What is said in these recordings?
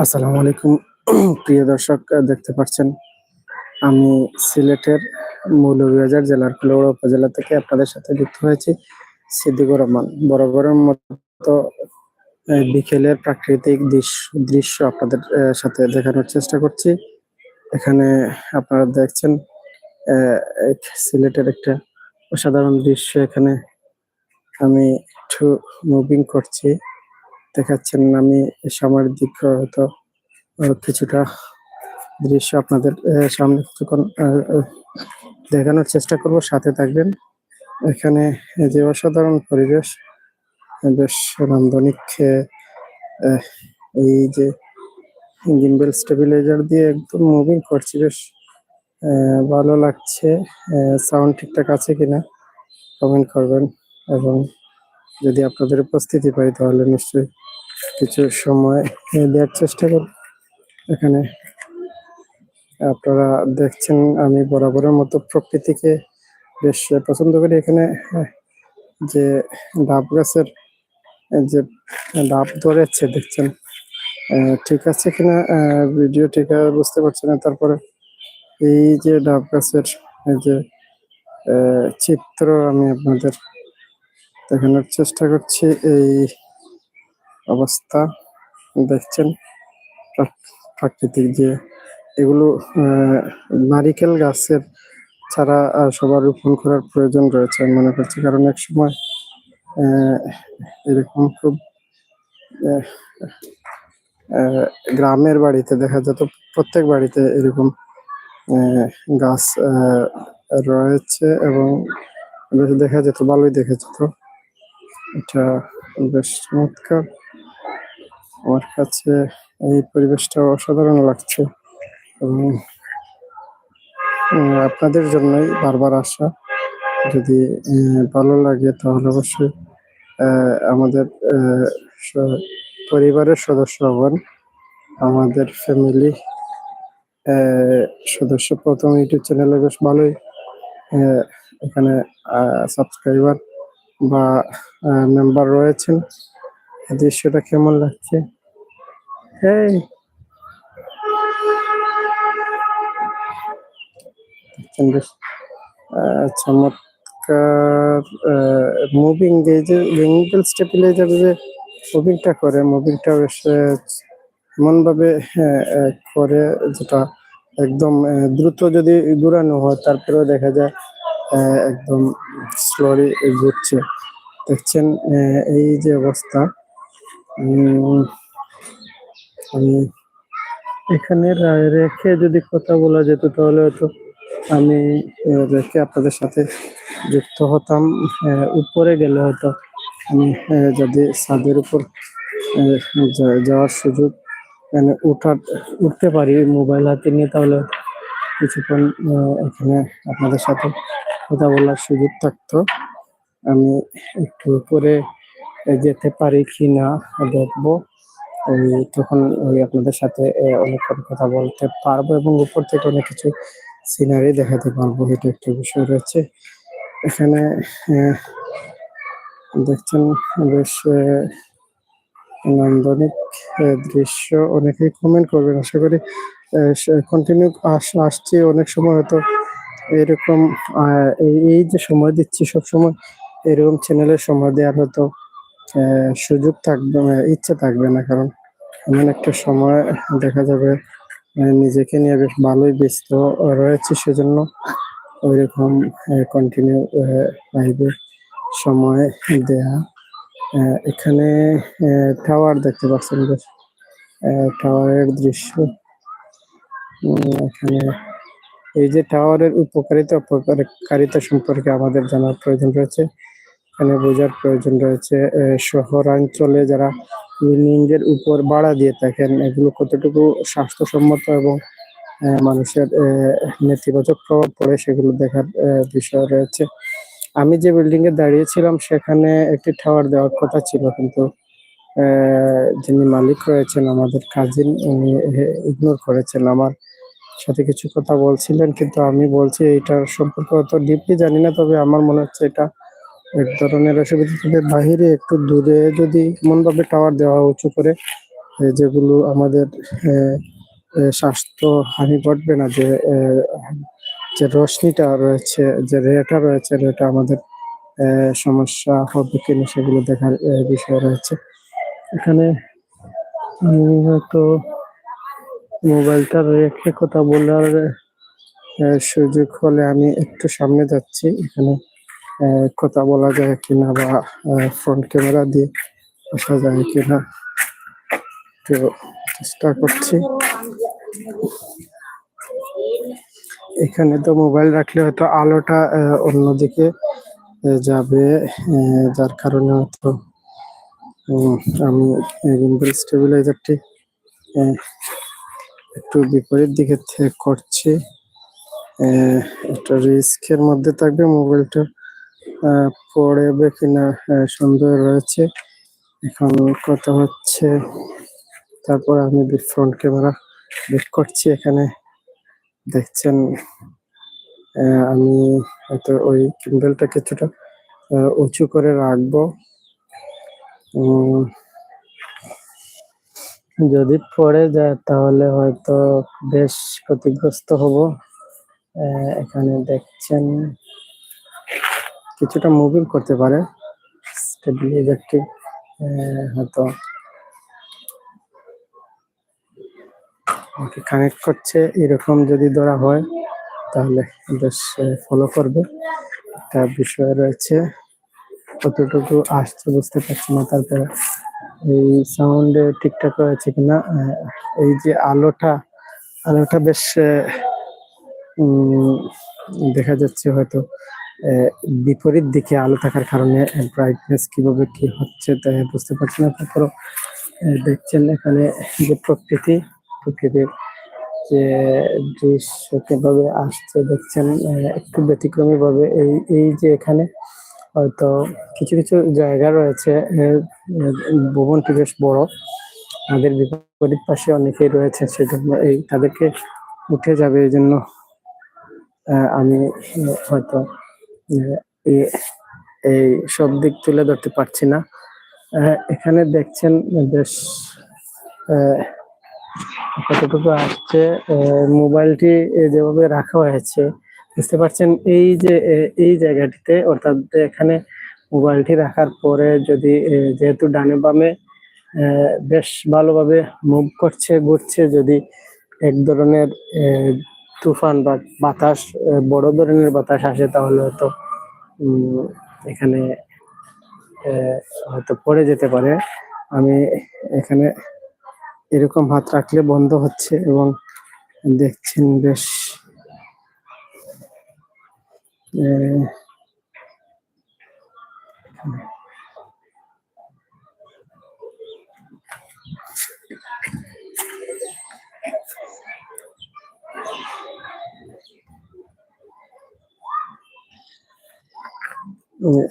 আসসালামু আলাইকুম। প্রিয় দর্শক, দেখতে পাচ্ছেন, আমি সিলেটের মৌলভীবাজার জেলার কুলাউড়া উপজেলা থেকে আপনাদের সাথে যুক্ত হয়েছি, সিদ্দিকুর রহমান। বরাবরের মতো বিকেলের প্রাকৃতিক দৃশ্য দৃশ্য আপনাদের সাথে দেখানোর চেষ্টা করছি। এখানে আপনারা দেখছেন সিলেটের একটা অসাধারণ দৃশ্য। এখানে আমি একটু মুভিং করছি। দেখাচ্ছেন আমি সামনের দিক হয়তো কিছুটা দৃশ্য আপনাদের সামনে কিছুক্ষণ দেখানোর চেষ্টা করব। সাথে থাকবেন। এখানে যে অসাধারণ পরিবেশ বেশ নান্দনিক এই যে গিম্বেল স্টেবিলাইজার দিয়ে একদম মুভিং করছি, বেশ ভালো লাগছে। সাউন্ড ঠিকঠাক আছে কিনা কমেন্ট করবেন এবং যদি আপনাদের উপস্থিতি পাই তাহলে নিশ্চয়ই কিছু সময় দেওয়ার চেষ্টা করব। এখানে আপনারা দেখছেন আমি বরাবরের মতো প্রকৃতিকে বেশ পছন্দ করি। এখানে যে ডাব গাছের, যে ডাব ধরেছে, দেখছেন? ঠিক আছে কিনা? ভিডিও ঠিক আছে, বুঝতে পারছি না। তারপরে এই যে ডাব গাছের যে চিত্র আমি আপনাদের দেখানোর চেষ্টা করছি এই অবস্থা। দেখছেন, প্রাক- প্রাকৃতিক যে এগুলো নারিকেল গাছের ছাড়া সবার রোপণ করার প্রয়োজন রয়েছে আমি মনে করছি। কারণ এক সময় এরকম খুব গ্রামের বাড়িতে দেখা যেত, প্রত্যেক বাড়িতে এরকম গাছ রয়েছে এবং দেখা যেত, ভালোই দেখা যেত। এটা বেশ চমৎকার। আমার কাছে এই পরিবেশটা অসাধারণ লাগছে এবং আপনাদের জন্যই বারবার আসা। যদি ভালো লাগে তাহলে অবশ্যই আমাদের পরিবারের সদস্য হবেন আমাদের ফ্যামিলি সদস্য প্রথম ইউটিউব চ্যানেলে বেশ ভালোই এখানে সাবস্ক্রাইবার বা মেম্বার রয়েছেন। দৃশ্যটা কেমন লাগছে? এই। বেশ চমৎকার মুভিং যে যে রিঙ্গেল স্টেবিলাইজার যে মুভিংটা করে মুভিংটা বেশ এমন ভাবে করে যেটা একদম দ্রুত যদি ঘুরানো হয়, তারপরেও দেখা যায় একদম স্লোলি ঘুরছে। দেখছেন এই যে অবস্থা আমি এখানে রেখে যদি কথা বলা যেত, তাহলে হয়তো আমি রেখে আপনাদের সাথে যুক্ত হতাম। উপরে গেলে হয়তো আমি যদি ছাদের উপর যাওয়ার সুযোগ মানে উঠার, উঠতে পারি মোবাইল হাতে নিয়ে, তাহলে কিছুক্ষণ এখানে আপনাদের সাথে কথা বলার সুযোগ থাকতো। আমি একটু উপরে যেতে পারি কি না দেখব। ওই তখন ওই আপনাদের সাথে অনেকক্ষণ কথা বলতে পারব এবং উপর থেকে অনেক কিছু সিনারি দেখাতে পারব। এটা একটা বিষয় রয়েছে। এখানে দেখছেন বেশ নান্দনিক দৃশ্য। অনেকেই কমেন্ট করবেন। আশা করি কন্টিনিউ আসছে। অনেক সময় হয়তো এরকম এই যে সময় দিচ্ছি সব সময় এরকম চ্যানেলের সময় দেওয়ার হয়তো সুযোগ থাকবে ইচ্ছে থাকবে না, কারণ এমন একটা সময় দেখা যাবে নিজেকে নিয়ে বেশ ভালোই ব্যস্ত রয়েছে সেজন্য ওইরকম কন্টিনিউ লাইভে সময় দেয়া। এখানে টাওয়ার দেখতে পাচ্ছেন বেশ টাওয়ারের দৃশ্য। এখানে এই যে টাওয়ারের উপকারিতা, অপকারিতা সম্পর্কে আমাদের জানার প্রয়োজন রয়েছে। এখানে বোঝার প্রয়োজন রয়েছে শহরাঞ্চলে যারা বিল্ডিং এর উপর বাড়া দিয়ে থাকেন, এগুলো কতটুকু স্বাস্থ্যসম্মত এবং মানুষের নেতিবাচক প্রভাব পড়ে সেগুলো দেখার বিষয় রয়েছে। আমি যে বিল্ডিং এ দাঁড়িয়েছিলাম, সেখানে একটি টাওয়ার দেওয়ার কথা ছিল, কিন্তু যিনি মালিক রয়েছেন, আমাদের কাজিন উনি ইগনোর করেছেন আমার সাথে কিছু কথা বলছিলেন, কিন্তু আমি বলছি এটার সম্পর্কে অত ডিপলি জানি না, তবে আমার মনে হচ্ছে এটা এক ধরনের অসুবিধা। তবে বাহিরে একটু দূরে যদি এমন ভাবে টাওয়ার দেওয়া উঁচু করে যেগুলো আমাদের স্বাস্থ্য হানি ঘটবে না, যে যে রশ্মিটা রয়েছে, যে রেটা রয়েছে, রেটা আমাদের সমস্যা হবে কিনা সেগুলো দেখার বিষয় রয়েছে। এখানে আমি হয়তো মোবাইলটা রেখে কথা বলার সুযোগ হলে আমি একটু সামনে যাচ্ছি। এখানে কথা বলা যায় কিনা বা ফ্রন্ট ক্যামেরা দিয়ে আসা যায় কিনা তো চেষ্টা করছি। এখানে তো মোবাইল রাখলে হয়তো আলোটা অন্যদিকে যাবে যার কারণে হয়তো আমি স্টেবিলাইজারটি একটু বিপরীত দিকে করছি। একটা রিস্কের মধ্যে থাকবে। মোবাইলটা পড়বে কিনা সন্দেহ রয়েছে। এখন কথা হচ্ছে, তারপর আমি ফ্রন্ট ক্যামেরা বের করছি, এখানে দেখছেন আমি হয়তো ওই কিন্ডেলটা কিছুটা উঁচু করে রাখব। যদি পড়ে যায় তাহলে হয়তো বেশ ক্ষতিগ্রস্ত হব। এখানে দেখছেন কিছুটা মুভিং করতে পারে। হয়তো আমাকে কানেক্ট করছে। এরকম যদি ধরা হয় তাহলে বেশ ফলো করবে। একটা বিষয় রয়েছে। কতটুকু আসছে বুঝতে পারছি না তারপরে। এই সাউন্ড ঠিকঠাক রয়েছে কিনা এই যে আলোটা আলোটা বেশ দেখা যাচ্ছে হয়তো বিপরীত দিকে আলো থাকার কারণে ব্রাইটনেস কীভাবে কি হচ্ছে তাই বুঝতে পারছি না। তারপরও দেখছেন এখানে যে প্রকৃতি, প্রকৃতির যে দৃশ্য কীভাবে আসছে, দেখছেন একটু ব্যতিক্রমী ভাবে এই এই যে এখানে হয়তো কিছু কিছু জায়গা রয়েছে ভবনটি বেশ বড়। তাদের বিপরীত পাশে অনেকেই রয়েছে, সেজন্য এই তাদেরকে উঠে যাবে এই জন্য আমি হয়তো এই- সব দিক তুলে ধরতে পারছি না। এখানে দেখছেন বেশ কতটুকু আসছে মোবাইলটি যেভাবে রাখা হয়েছে বুঝতে পারছেন? এই যে এই জায়গাটিতে, অর্থাৎ এখানে মোবাইলটি রাখার পরে যদি যেহেতু ডানে বামে বেশ ভালোভাবে মুভ করছে, ঘুরছে, যদি এক ধরনের তুফান বা বাতাস বড় ধরনের বাতাস আসে, তাহলে হয়তো এখানে হয়তো পড়ে যেতে পারে। আমি এখানে এরকম হাত রাখলে বন্ধ হচ্ছে এবং দেখছেন বেশ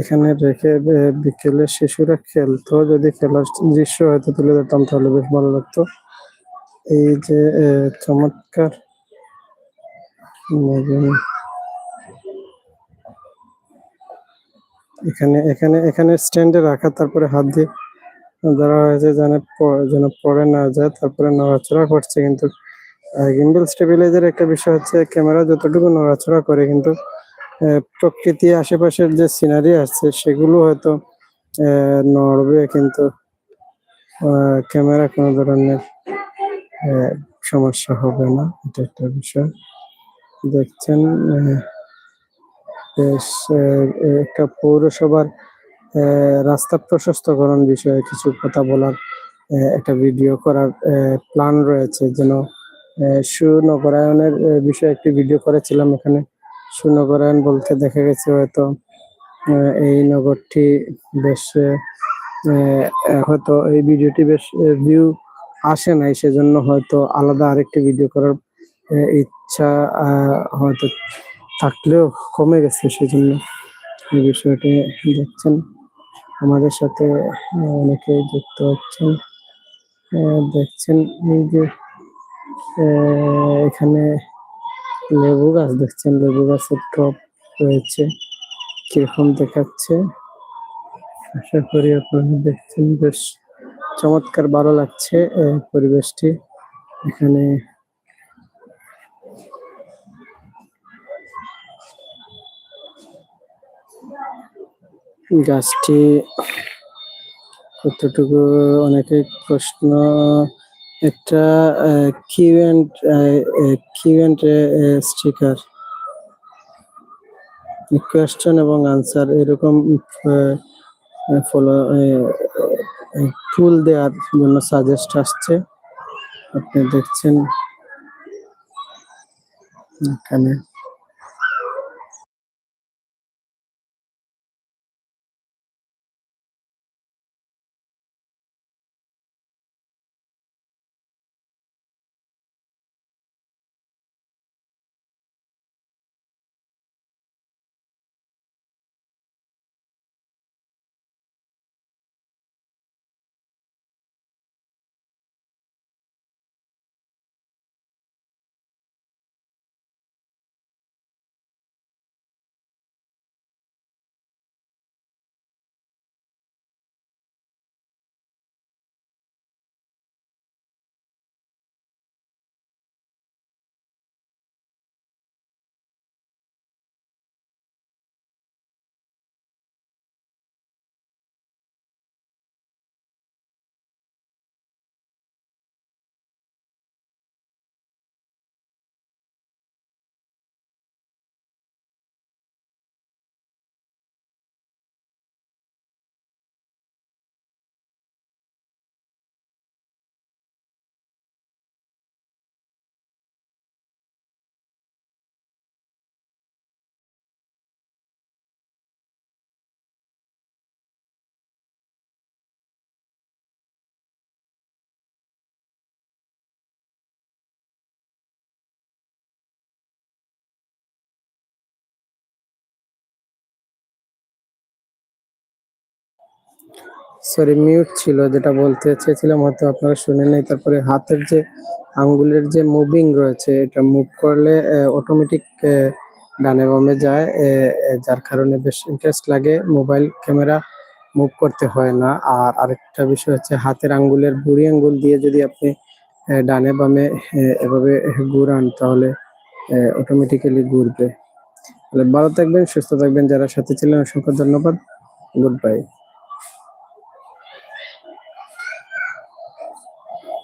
এখানে রেখে বিকেলে শিশুরা খেলতো। যদি খেলার দৃশ্য হয়তো তুলে ধরতাম, তাহলে বেশ ভালো লাগতো। এই যে চমৎকার এখানে এখানে এখানে স্ট্যান্ডে রাখা, তারপরে হাত দিয়ে ধরা হয়েছে যেন যেন পড়ে না যায়, তারপরে নড়াচড়া করছে কিন্তু গিম্বল স্টেবিলাইজার একটা বিষয় হচ্ছে ক্যামেরা যতটুকু নড়াচড়া করে কিন্তু প্রকৃতি আশেপাশের যে সিনারি আছে, সেগুলো হয়তো নড়বে কিন্তু ক্যামেরা কোনো ধরনের সমস্যা হবে না, এটা একটা বিষয়। দেখছেন একটা পৌরসভার রাস্তা প্রশস্তকরণ বিষয়ে কিছু কথা বলার একটা ভিডিও করার প্ল্যান রয়েছে যেন সুনগরায়নের বিষয়ে একটি ভিডিও করেছিলাম এখানে। সুনগরায়ন বলতে দেখা গেছে হয়তো এই নগরটি বেশ হয়তো এই ভিডিওটি বেশ ভিউ আসে নাই, সেজন্য হয়তো আলাদা আরেকটি ভিডিও করার ইচ্ছা হয়তো থাকলেও কমে গেছে, সেজন্য এই বিষয়টি দেখছেন। আমাদের সাথে অনেকে যুক্ত হচ্ছেন। দেখছেন এই যে এখানে লেবু গাছ দেখছেন। লেবু গাছের টপ রয়েছে, কীরকম দেখাচ্ছে? আশা করি আপনারা দেখছেন। বেশ চমৎকার ভালো লাগছে পরিবেশটি। এখানে গাছটি কতটুকু অনেকে প্রশ্ন, একটা কিউ অ্যান্ড স্টিকার কোয়েশ্চেন এবং আনসার এরকম ফলো ফুল দেওয়ার জন্য সাজেস্ট আসছে। আপনি দেখছেন এখানে। সরি মিউট ছিল, যেটা বলতে চেয়েছিলাম, হয়তো আপনারা শুনে নেই। তারপরে হাতের যে আঙ্গুলের যে মুভিং রয়েছে, এটা মুভ করলে অটোমেটিক ডানে বামে যায় যার কারণে বেশ ইন্টারেস্ট লাগে। মোবাইল ক্যামেরা মুভ করতে হয় না। আর আরেকটা বিষয় হচ্ছে, হাতের আঙ্গুলের বুড়ি আঙ্গুল দিয়ে যদি আপনি ডানে বামে এভাবে ঘুরান, তাহলে অটোমেটিক্যালি ঘুরবে। তাহলে ভালো থাকবেন, সুস্থ থাকবেন। যারা সাথে ছিলেন, অসংখ্য ধন্যবাদ। Good bye